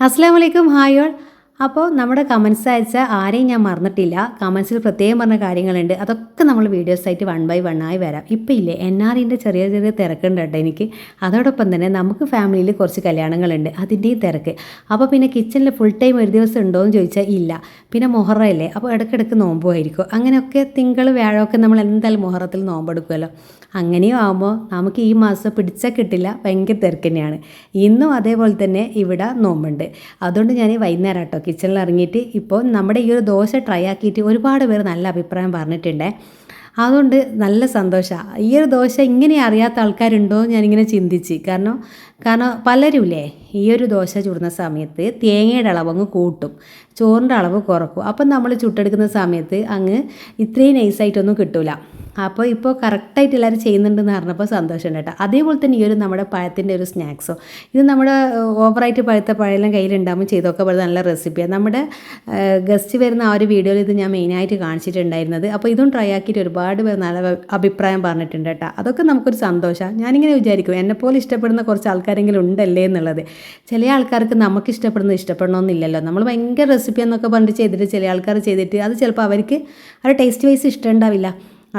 അസ്സാം വലൈക്കും hi all. അപ്പോൾ നമ്മുടെ കമൻസ് അയച്ച ആരെയും ഞാൻ മറന്നിട്ടില്ല. കമൻസിൽ പ്രത്യേകം പറഞ്ഞ കാര്യങ്ങളുണ്ട്. അതൊക്കെ നമ്മൾ വീഡിയോസായിട്ട് വൺ ബൈ വൺ ആയി വരാം. ഇപ്പം ഇല്ലേ എൻ ആർ ഇന്റെ ചെറിയ ചെറിയ തിരക്കുണ്ട് കേട്ടോ എനിക്ക്. അതോടൊപ്പം തന്നെ നമുക്ക് ഫാമിലിയിൽ കുറച്ച് കല്യാണങ്ങളുണ്ട്. അതിന്റെയും തിരക്ക്. അപ്പോൾ പിന്നെ കിച്ചണിൽ ഫുൾ ടൈം ഒരു ദിവസം ഉണ്ടോ എന്ന് ചോദിച്ചാൽ ഇല്ല. പിന്നെ മൊഹറല്ലേ അപ്പോൾ ഇടയ്ക്കിടയ്ക്ക് നോമ്പുമായിരിക്കും. അങ്ങനെയൊക്കെ തിങ്കൾ വ്യാഴമൊക്കെ നമ്മൾ എന്തായാലും മൊഹറത്തിൽ നോമ്പെടുക്കുമല്ലോ അങ്ങനെയും ആകുമ്പോൾ നമുക്ക് ഈ മാസം പിടിച്ചാൽ കിട്ടില്ല. ഭയങ്കര തിരക്ക് തന്നെയാണ്. ഇന്നും അതേപോലെ തന്നെ ഇവിടെ നോമ്പുണ്ട്. അതുകൊണ്ട് ഞാൻ വൈകുന്നേരം കിച്ചണിൽ ഇറങ്ങിയിട്ട് ഇപ്പോൾ നമ്മുടെ ഈ ഒരു ദോശ ട്രൈ ആക്കിയിട്ട് ഒരുപാട് പേര് നല്ല അഭിപ്രായം പറഞ്ഞിട്ടുണ്ട്. അതുകൊണ്ട് നല്ല സന്തോഷമാണ് ഈ ഒരു ദോശ ഇങ്ങനെ അറിയാത്ത ആൾക്കാരുണ്ടോ എന്ന് ഞാനിങ്ങനെ ചിന്തിച്ച്. കാരണം കാരണം പലരുമില്ലേ? ഈ ഒരു ദോശ ചുടുന്ന സമയത്ത് തേങ്ങയുടെ അളവ് അങ്ങ് കൂട്ടും. ചോറിന്റെ അളവ് കുറക്കും. അപ്പം നമ്മൾ ചുട്ടെടുക്കുന്ന സമയത്ത് അങ്ങ് ഇത്രയും നൈസായിട്ടൊന്നും കിട്ടില്ല അപ്പോൾ ഇപ്പോൾ കറക്റ്റായിട്ട് എല്ലാവരും ചെയ്യുന്നുണ്ടെന്ന് പറഞ്ഞപ്പോൾ സന്തോഷമുണ്ട് കേട്ടോ. അതേപോലെ തന്നെ ഈ ഒരു നമ്മുടെ പഴത്തിന്റെ ഒരു സ്നാക്സോ ഇത് നമ്മുടെ ഓവറായിട്ട് പഴുത്ത പഴയെല്ലാം കയ്യിലുണ്ടാകുമ്പോൾ ചെയ്തൊക്കെ വളരെ നല്ല റെസിപ്പിയാണ് നമ്മുടെ ഗസ്റ്റ് വരുന്ന ആ ഒരു വീഡിയോയിൽ ഇത് ഞാൻ മെയിനായിട്ട് കാണിച്ചിട്ടുണ്ടായിരുന്നത്. അപ്പോൾ ഇതും ട്രൈ ആക്കിയിട്ട് ഒരുപാട് പേർ നല്ല അഭിപ്രായം പറഞ്ഞിട്ടുണ്ട് കേട്ടോ. അതൊക്കെ നമുക്കൊരു സന്തോഷമാണ് ഞാനിങ്ങനെ വിചാരിക്കും എന്നെപ്പോലെ ഇഷ്ടപ്പെടുന്ന കുറച്ച് ആൾക്കാരെങ്കിലും ഉണ്ടല്ലേ എന്നുള്ളത്. ചില ആൾക്കാർക്ക് നമുക്ക് ഇഷ്ടപ്പെടുന്നത് ഇഷ്ടപ്പെടണമെന്നില്ലല്ലോ. നമ്മൾ ഭയങ്കര റെസിപ്പി എന്നൊക്കെ പറഞ്ഞിട്ട് ചെയ്തിട്ട് ചില ആൾക്കാർ ചെയ്തിട്ട് അത് ചിലപ്പോൾ അവർക്ക് ആ ടേസ്റ്റ് വൈസ് ഇഷ്ടം ഉണ്ടാവില്ല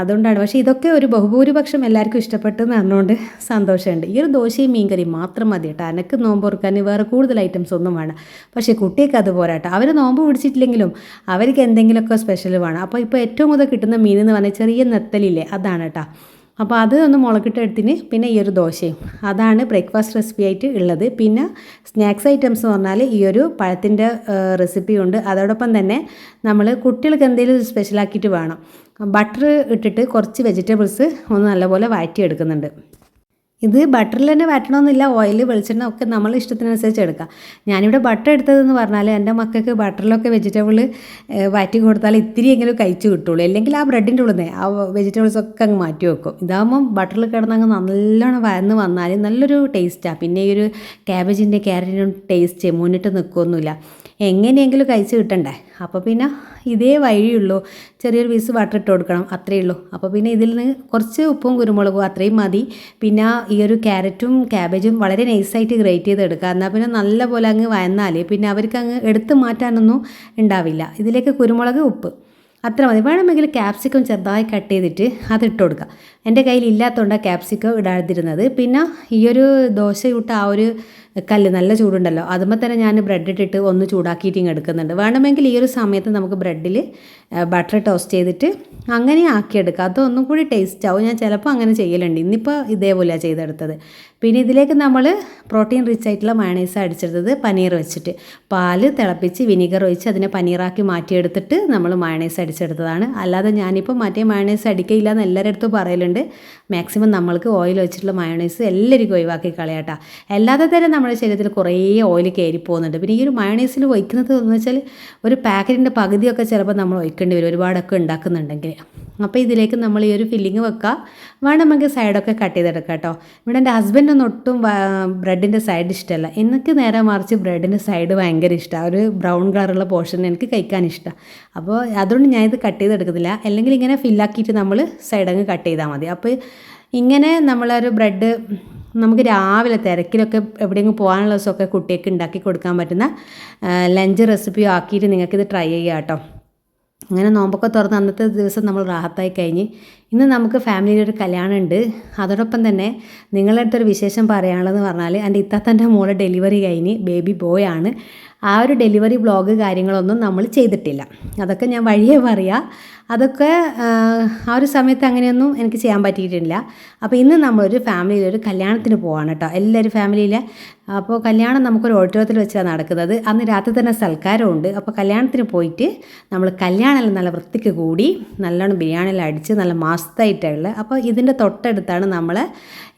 അതുകൊണ്ടാണ്. പക്ഷേ ഇതൊക്കെ ഒരു ബഹുഭൂരിപക്ഷം എല്ലാവർക്കും ഇഷ്ടപ്പെട്ടു എന്ന് പറഞ്ഞുകൊണ്ട് സന്തോഷമുണ്ട്. ഈ ഒരു ദോശയും മീൻകറിയും മാത്രം മതി കേട്ടോ. അനക്ക് നോമ്പ് ഓർക്കാൻ വേറെ കൂടുതൽ ഐറ്റംസ് ഒന്നും വേണം പക്ഷേ കുട്ടിയൊക്കെ അത് പോരാട്ടോ. അവർ നോമ്പ് പിടിച്ചിട്ടില്ലെങ്കിലും അവർക്ക് എന്തെങ്കിലുമൊക്കെ സ്പെഷ്യൽ വേണം. അപ്പോൾ ഇപ്പോൾ ഏറ്റവും കൂടുതൽ കിട്ടുന്ന മീൻ എന്ന് പറഞ്ഞാൽ ചെറിയ നെത്തലില്ലേ? അതാണ് കേട്ടോ. അപ്പോൾ അത് ഒന്ന് മുളകിട്ടെടുത്തിന് പിന്നെ ഈ ഒരു ദോശയും. അതാണ് ബ്രേക്ക്ഫാസ്റ്റ് റെസിപ്പി ആയിട്ട് ഉള്ളത്. പിന്നെ സ്നാക്സ് ഐറ്റംസ് എന്ന് പറഞ്ഞാൽ ഈ ഒരു പഴത്തിന്റെ റെസിപ്പി ഉണ്ട്. അതോടൊപ്പം തന്നെ നമ്മൾ കുട്ടികൾക്ക് എന്തെങ്കിലും സ്പെഷ്യലാക്കിയിട്ട് വേണം. ബട്ടർ ഇട്ടിട്ട് കുറച്ച് വെജിറ്റബിൾസ് ഒന്ന് നല്ലപോലെ വഴറ്റിയെടുക്കുന്നുണ്ട്. ഇത് ബട്ടറിൽ തന്നെ വരണമെന്നില്ല ഓയിൽ വെളിച്ചെണ്ണ ഒക്കെ നമ്മൾ ഇഷ്ടത്തിനനുസരിച്ച് എടുക്കാം. ഞാനിവിടെ ബട്ടർ എടുത്തതെന്ന് പറഞ്ഞാൽ എന്റെ മക്കൾക്ക് ബട്ടറിലൊക്കെ വെജിറ്റബിൾ വറ്റി കൊടുത്താൽ ഇത്തിരിയെങ്കിലും കഴിച്ച് കിട്ടുള്ളൂ. അല്ലെങ്കിൽ ആ ബ്രെഡിന്റെ ഉള്ളിൽ ആ വെജിറ്റബിൾസ് ഒക്കെ അങ്ങ് മാറ്റി വെക്കും. ഇതാകുമ്പം ബട്ടറിൽ കിടന്നങ്ങ് നല്ലോണം വയന്ന് വന്നാൽ നല്ലൊരു ടേസ്റ്റാണ് പിന്നെ ഈ ഒരു ക്യാബേജിന്റെ ക്യാരറ്റിനും ടേസ്റ്റ് മുന്നിട്ട് നിൽക്കുകയൊന്നുമില്ല എങ്ങനെയെങ്കിലും കഴിച്ച് കിട്ടണ്ടേ? അപ്പോൾ പിന്നെ ഇതേ വഴിയുള്ളൂ ചെറിയൊരു പീസ് ബട്ടർ ഇട്ട് കൊടുക്കണം അത്രയേ ഉള്ളൂ. അപ്പോൾ പിന്നെ ഇതിൽ നിന്ന് കുറച്ച് ഉപ്പും കുരുമുളകും അത്രയും മതി. പിന്നെ ഈ ഒരു ക്യാരറ്റും ക്യാബേജും വളരെ നൈസായിട്ട് ഗ്രേറ്റ് ചെയ്ത് എടുക്കുക എന്നാൽ പിന്നെ നല്ല പോലെ അങ്ങ് വയന്നാൽ പിന്നെ അവർക്ക് അങ്ങ് എടുത്ത് മാറ്റാനൊന്നും ഉണ്ടാവില്ല. ഇതിലേക്ക് കുരുമുളക് ഉപ്പ് അത്ര മതി. വേണമെങ്കിൽ ക്യാപ്സിക്കം ചെറുതായി കട്ട് ചെയ്തിട്ട് അത് ഇട്ട് കൊടുക്കുക. എന്റെ കയ്യിൽ ഇല്ലാത്തതുകൊണ്ടാണ് ക്യാപ്സിക്കം ഇടാതിരുന്നത്. പിന്നെ ഈ ഒരു ദോശ ആ ഒരു കല്ല് നല്ല ചൂടുണ്ടല്ലോ. അതുമ്പോൾ തന്നെ ഞാൻ ബ്രെഡ് ഇട്ടിട്ട് ഒന്ന് ചൂടാക്കിയിട്ട് ഇങ്ങ് എടുക്കുന്നുണ്ട്. വേണമെങ്കിൽ ഈ ഒരു സമയത്ത് നമുക്ക് ബ്രെഡിൽ ബട്ടർ ടോസ്റ്റ് ചെയ്തിട്ട് അങ്ങനെ ആക്കിയെടുക്കുക അതൊന്നും കൂടി ടേസ്റ്റ് ആവും. ഞാൻ ചിലപ്പോൾ അങ്ങനെ ചെയ്യലുണ്ട്. ഇന്നിപ്പോൾ ഇതേപോലെയാണ് ചെയ്തെടുത്തത്. പിന്നെ ഇതിലേക്ക് നമ്മൾ പ്രോട്ടീൻ റിച്ച് ആയിട്ടുള്ള മയണൈസ് അടിച്ചെടുത്തത് പനീർ വെച്ചിട്ട്. പാൽ തിളപ്പിച്ച് വിനീഗർ ഒഴിച്ച് അതിനെ പനീറാക്കി മാറ്റിയെടുത്തിട്ട് നമ്മൾ മയണൈസ് അടിച്ചെടുത്തതാണ്. അല്ലാതെ ഞാനിപ്പോൾ മറ്റേ മയണൈസ് അടിക്കയില്ല എന്ന് എല്ലാവരുടെ അടുത്തും പറയലുണ്ട്. മാക്സിമം നമ്മൾക്ക് ഓയിൽ വെച്ചിട്ടുള്ള മയണൈസ് എല്ലാവർക്കും ഒഴിവാക്കി കളയാട്ടാ. അല്ലാതെ തന്നെ നമ്മുടെ ശരീരത്തിൽ കുറേ ഓയിൽ കയറി പോകുന്നുണ്ട്. പിന്നെ ഈ ഒരു മയണൈസിൽ ഒഴിക്കുന്നത് എന്ന് വെച്ചാൽ ഒരു പാക്കറ്റിന്റെ പകുതിയൊക്കെ ചിലപ്പോൾ നമ്മൾ ഒഴിക്കേണ്ടി വരും. ഒരുപാടൊക്കെ ഉണ്ടാക്കുന്നുണ്ടെങ്കിൽ. അപ്പോൾ ഇതിലേക്ക് നമ്മൾ ഈ ഒരു ഫില്ലിങ് വെക്കുക. വേണമെങ്കിൽ സൈഡൊക്കെ കട്ട് ചെയ്തെടുക്കാം കേട്ടോ. ഇവിടെ എന്റെ ഹസ്ബൻഡൊന്നും ഒട്ടും ബ്രെഡിന്റെ സൈഡ് ഇഷ്ടമല്ല. എനിക്ക് നേരെ മറിച്ച് ബ്രെഡിന്റെ സൈഡ് ഭയങ്കര ഇഷ്ടമാണ്. ഒരു ബ്രൗൺ കളറുള്ള പോർഷൻ എനിക്ക് കഴിക്കാൻ ഇഷ്ടമാണ്. അപ്പോൾ അതുകൊണ്ട് ഞാനിത് കട്ട് ചെയ്തെടുക്കുന്നില്ല അല്ലെങ്കിൽ ഇങ്ങനെ ഫില്ലാക്കിയിട്ട് നമ്മൾ സൈഡങ്ങ് കട്ട് ചെയ്താൽ മതി. അപ്പോൾ ഇങ്ങനെ നമ്മളൊരു ബ്രെഡ് നമുക്ക് രാവിലെ തിരക്കിലൊക്കെ എവിടെയെങ്കിലും പോകാനുള്ള ദിവസമൊക്കെ കുട്ടിയൊക്കെ ഉണ്ടാക്കി കൊടുക്കാൻ പറ്റുന്ന ലഞ്ച് റെസിപ്പിയോ ആക്കിയിട്ട് നിങ്ങൾക്കിത് ട്രൈ ചെയ്യാം കേട്ടോ. അങ്ങനെ നോമ്പൊക്കെ തുറന്ന് അന്നത്തെ ദിവസം നമ്മൾ റാഹത്തായി കഴിഞ്ഞ് ഇന്ന് നമുക്ക് ഫാമിലിയിൽ ഒരു കല്യാണം ഉണ്ട്. അതോടൊപ്പം തന്നെ നിങ്ങളുടെ അടുത്തൊരു വിശേഷം പറയാനുള്ളതെന്ന് പറഞ്ഞാൽ എന്റെ ഇത്താത്തന്റെ മോളെ ഡെലിവറി കഴിഞ്ഞ് ബേബി ബോയാണ് ആ ഒരു ഡെലിവറി ബ്ലോഗ് കാര്യങ്ങളൊന്നും നമ്മൾ ചെയ്തിട്ടില്ല. അതൊക്കെ ഞാൻ വഴിയേ പറയാം. അതൊക്കെ ആ ഒരു സമയത്ത് അങ്ങനെയൊന്നും എനിക്ക് ചെയ്യാൻ പറ്റിയിട്ടില്ല. അപ്പോൾ ഇന്ന് നമ്മളൊരു ഫാമിലിയിൽ ഒരു കല്യാണത്തിന് പോവാണ് കേട്ടോ. എല്ലാവരും ഫാമിലിയിൽ അപ്പോൾ കല്യാണം നമുക്കൊരു ഓഡിറ്റോറിയത്തിൽ വെച്ചാണ് നടക്കുന്നത്. അന്ന് രാത്രി തന്നെ സൽക്കാരമുണ്ട്. അപ്പോൾ കല്യാണത്തിന് പോയിട്ട് നമ്മൾ കല്യാണം നല്ല വൃത്തിക്ക് കൂടി നല്ലോണം ബിരിയാണിയെല്ലാം അടിച്ച് നല്ല മസ്തായിട്ടുള്ള അപ്പോൾ ഇതിന്റെ തൊട്ടടുത്താണ് നമ്മൾ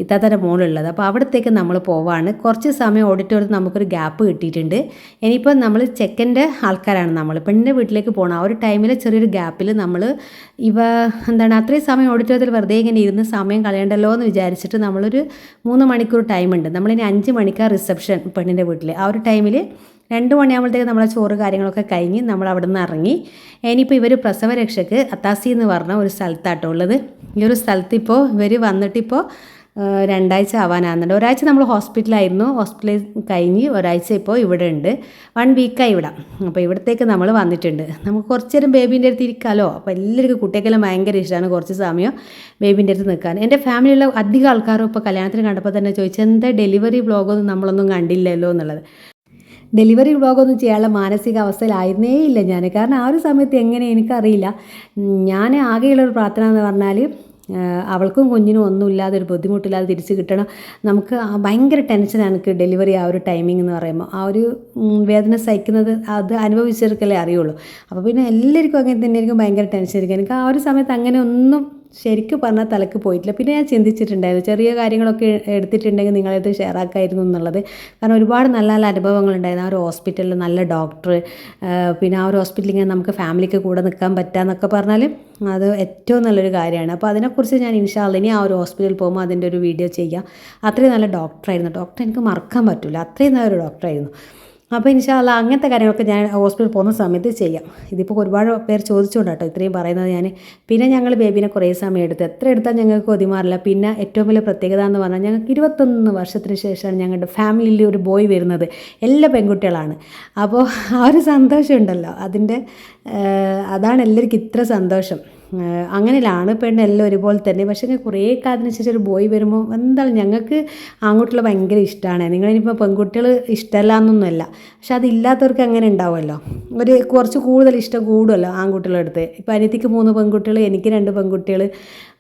ഇത്താത്തന്റെ മോളുള്ളത്. അപ്പോൾ അവിടത്തേക്ക് നമ്മൾ പോവാണ്. കുറച്ച് സമയം ഓഡിറ്റോറിയത്തിൽ നമുക്കൊരു ഗ്യാപ്പ് കിട്ടിയിട്ടുണ്ട്. ഇനിയിപ്പോൾ നമ്മൾ ചെക്കന്റെ ആൾക്കാരാണ് നമ്മൾ പെണ്ണിന്റെ വീട്ടിലേക്ക് പോകണം ആ ഒരു ടൈമിൽ ചെറിയൊരു ഗ്യാപ്പിൽ നമ്മൾ ഇവ എന്താണ് അത്രയും സമയം ഓഡിറ്റോറിയത്തിൽ വെറുതെ ഇങ്ങനെ ഇരുന്ന് സമയം കളയണ്ടല്ലോ എന്ന് വിചാരിച്ചിട്ട് നമ്മളൊരു മൂന്ന് മണിക്കൂർ ടൈമുണ്ട്. നമ്മളിനി അഞ്ച് മണിക്കാണ് റിസപ്ഷൻ പെണ്ണിന്റെ വീട്ടിൽ ആ ഒരു ടൈമിൽ രണ്ട് മണിയാകുമ്പോഴത്തേക്ക് നമ്മളെ ചോറ് കാര്യങ്ങളൊക്കെ കഴിഞ്ഞ് നമ്മൾ അവിടെ നിന്ന് ഇറങ്ങി. ഇനിയിപ്പോൾ ഇവർ പ്രസവരക്ഷയ്ക്ക് അത്താസി എന്ന് പറഞ്ഞ ഒരു സ്ഥലത്താട്ടോ ഉള്ളത്. ഈ ഒരു സ്ഥലത്ത് ഇപ്പോൾ ഇവർ വന്നിട്ടിപ്പോൾ രണ്ടാഴ്ച ആവാനാകുന്നുണ്ട് ഒരാഴ്ച നമ്മൾ ഹോസ്പിറ്റലായിരുന്നു. ഹോസ്പിറ്റലിൽ കഴിഞ്ഞ് ഒരാഴ്ച ഇപ്പോൾ ഇവിടെ ഉണ്ട്. വൺ വീക്കായി ഇവിടെ. അപ്പോൾ ഇവിടത്തേക്ക് നമ്മൾ വന്നിട്ടുണ്ട്. നമുക്ക് കുറച്ച് നേരം ബേബീന്റെ അടുത്ത് ഇരിക്കാമല്ലോ അപ്പോൾ എല്ലാവർക്കും കുട്ടികൾക്കെല്ലാം ഭയങ്കര ഇഷ്ടമാണ് കുറച്ച് സമയം ബേബീന്റെ അടുത്ത് നിൽക്കാൻ. എന്റെ ഫാമിലിയിലുള്ള അധികം ആൾക്കാരും ഇപ്പോൾ കല്യാണത്തിന് കണ്ടപ്പോൾ തന്നെ ചോദിച്ചു എന്താ ഡെലിവറി വ്ളോഗൊന്നും നമ്മളൊന്നും കണ്ടില്ലല്ലോ? എന്നുള്ളത്. ഡെലിവറി വ്ളോഗൊന്നും ചെയ്യാനുള്ള മാനസികാവസ്ഥയിലായിരുന്നേ ഇല്ല ഞാൻ. കാരണം ആ ഒരു സമയത്ത് എങ്ങനെ എനിക്കറിയില്ല. ഞാൻ ആകെയുള്ളൊരു പ്രാർത്ഥന എന്ന് പറഞ്ഞാൽ അവൾക്കും കുഞ്ഞിനും ഒന്നുമില്ലാതെ ഒരു ബുദ്ധിമുട്ടില്ലാതെ തിരിച്ച് കിട്ടണം. നമുക്ക് ഭയങ്കര ടെൻഷനാണ് ഡെലിവറി ആ ഒരു ടൈമിംഗ് എന്ന് പറയുമ്പോൾ. ആ ഒരു വേദന സഹിക്കുന്നത് അത് അനുഭവിച്ചവർക്കല്ലേ അറിയുള്ളൂ. അപ്പോൾ പിന്നെ എല്ലാവർക്കും അങ്ങനെ തന്നെ ആയിരിക്കും ഭയങ്കര ടെൻഷൻ ആയിരിക്കും. എനിക്ക് ആ ഒരു സമയത്ത് അങ്ങനെ ഒന്നും ശരിക്കും പറഞ്ഞാൽ തലക്ക് പോയിട്ടില്ല. പിന്നെ ഞാൻ ചിന്തിച്ചിട്ടുണ്ടായിരുന്നു ചെറിയ കാര്യങ്ങളൊക്കെ എടുത്തിട്ടുണ്ടെങ്കിൽ നിങ്ങളത് ഷെയർ ആക്കായിരുന്നു എന്നുള്ളത്. കാരണം ഒരുപാട് നല്ല നല്ല അനുഭവങ്ങൾ ഉണ്ടായിരുന്നു ആ ഒരു ഹോസ്പിറ്റലിൽ നല്ല ഡോക്ടർ പിന്നെ ആ ഒരു ഹോസ്പിറ്റലിൽ ഇങ്ങനെ നമുക്ക് ഫാമിലിക്ക് കൂടെ നിൽക്കാൻ പറ്റാന്നൊക്കെ പറഞ്ഞാൽ അത് ഏറ്റവും നല്ലൊരു കാര്യമാണ്. അപ്പോൾ അതിനെക്കുറിച്ച് ഞാൻ ഇൻഷാല്ല ഇനി ആ ഒരു ഹോസ്പിറ്റലിൽ പോകുമ്പോൾ അതിന്റെ ഒരു വീഡിയോ ചെയ്യാം. അത്രയും നല്ല ഡോക്ടറായിരുന്നു. ഡോക്ടർ എനിക്ക് മറക്കാൻ പറ്റില്ല അത്രയും നല്ലൊരു ഡോക്ടറായിരുന്നു. അപ്പോൾ ഇൻഷാല്ല അങ്ങനത്തെ കാര്യങ്ങളൊക്കെ ഞാൻ ഹോസ്പിറ്റലിൽ പോകുന്ന സമയത്ത് ചെയ്യാം. ഇതിപ്പോൾ ഒരുപാട് പേർ ചോദിച്ചുകൊണ്ട് കേട്ടോ ഇത്രയും പറയുന്നത് ഞാൻ. പിന്നെ ഞങ്ങൾ ബേബിനെ കുറേ സമയം എടുത്ത് എത്ര എടുത്താൽ ഞങ്ങൾക്ക് ഒതിമാറില്ല പിന്നെ ഏറ്റവും വലിയ പ്രത്യേകത എന്ന് പറഞ്ഞാൽ ഞങ്ങൾക്ക് ഇരുപത്തൊന്ന് വർഷത്തിന് ശേഷമാണ് ഞങ്ങളുടെ ഫാമിലിയിൽ ഒരു ബോയ് വരുന്നത്. എല്ലാ പെൺകുട്ടികളാണ്. അപ്പോൾ ആ ഒരു സന്തോഷമുണ്ടല്ലോ. അതിന്റെ അതാണ് എല്ലാവർക്കും ഇത്ര സന്തോഷം. അങ്ങനെയാണ് പെണ്ണ് എല്ലാം ഒരുപോലെ തന്നെ. പക്ഷേ കുറേ കാലത്തിന് ശേഷം ഒരു ബോയ് വരുമ്പോൾ എന്താണ് ഞങ്ങൾക്ക് ആൺകുട്ടികളെ ഭയങ്കര ഇഷ്ടമാണ് നിങ്ങളിനിപ്പോൾ പെൺകുട്ടികൾ ഇഷ്ടമല്ല എന്നൊന്നുമല്ല. പക്ഷെ അതില്ലാത്തവർക്ക് അങ്ങനെ ഉണ്ടാവുമല്ലോ. ഒരു കുറച്ച് കൂടുതൽ ഇഷ്ടം കൂടുമല്ലോ ആൺകുട്ടികളുടെ അടുത്ത്. ഇപ്പോൾ അനിയത്തിക്ക് മൂന്ന് പെൺകുട്ടികൾ എനിക്ക് രണ്ട് പെൺകുട്ടികൾ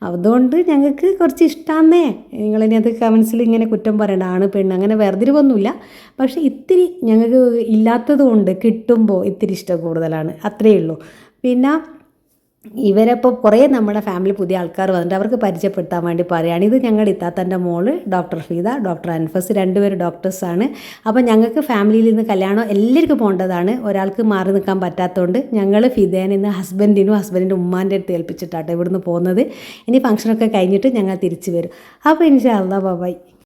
അതുകൊണ്ട് ഞങ്ങൾക്ക് കുറച്ച് ഇഷ്ടമാന്നേ അത് കമൻസിൽ ഇങ്ങനെ കുറ്റം പറയണ്ട. ആണ് പെണ്ണ്. അങ്ങനെ വേർതിരിവൊന്നുമില്ല. പക്ഷേ ഇത്തിരി ഞങ്ങൾക്ക് ഇല്ലാത്തത് കൊണ്ട് കിട്ടുമ്പോൾ ഇത്തിരി ഇഷ്ടം കൂടുതലാണ്. അത്രയേ ഉള്ളൂ. പിന്നെ ഇവരപ്പോൾ കുറേ നമ്മുടെ ഫാമിലി പുതിയ ആൾക്കാർ വന്നിട്ട് അവർക്ക് പരിചയപ്പെടുത്താൻ വേണ്ടി പറയുകയാണ് ഇത് ഞങ്ങളുടെ ഇത്താത്തന്റെ മോൾ ഡോക്ടർ ഫീദ ഡോക്ടർ അൻഫസ് രണ്ടുപേരും ഡോക്ടേഴ്സാണ് അപ്പോൾ ഞങ്ങൾക്ക് ഫാമിലിയിൽ നിന്ന് കല്യാണം എല്ലാവർക്കും പോകേണ്ടതാണ് ഒരാൾക്ക് മാറി നിൽക്കാൻ പറ്റാത്തതുകൊണ്ട് ഞങ്ങൾ ഫിദേനെ ഇന്ന് ഹസ്ബൻഡിനും ഹസ്ബൻഡിന്റെ ഉമ്മാന്റെ അടുത്ത് ഏൽപ്പിച്ചിട്ടാട്ടോ ഇവിടുന്ന് പോകുന്നത് ഇനി ഫംഗ്ഷനൊക്കെ കഴിഞ്ഞിട്ട് ഞങ്ങൾ തിരിച്ചു വരും. അപ്പോൾ ഇൻഷാ അല്ലാ ബൈ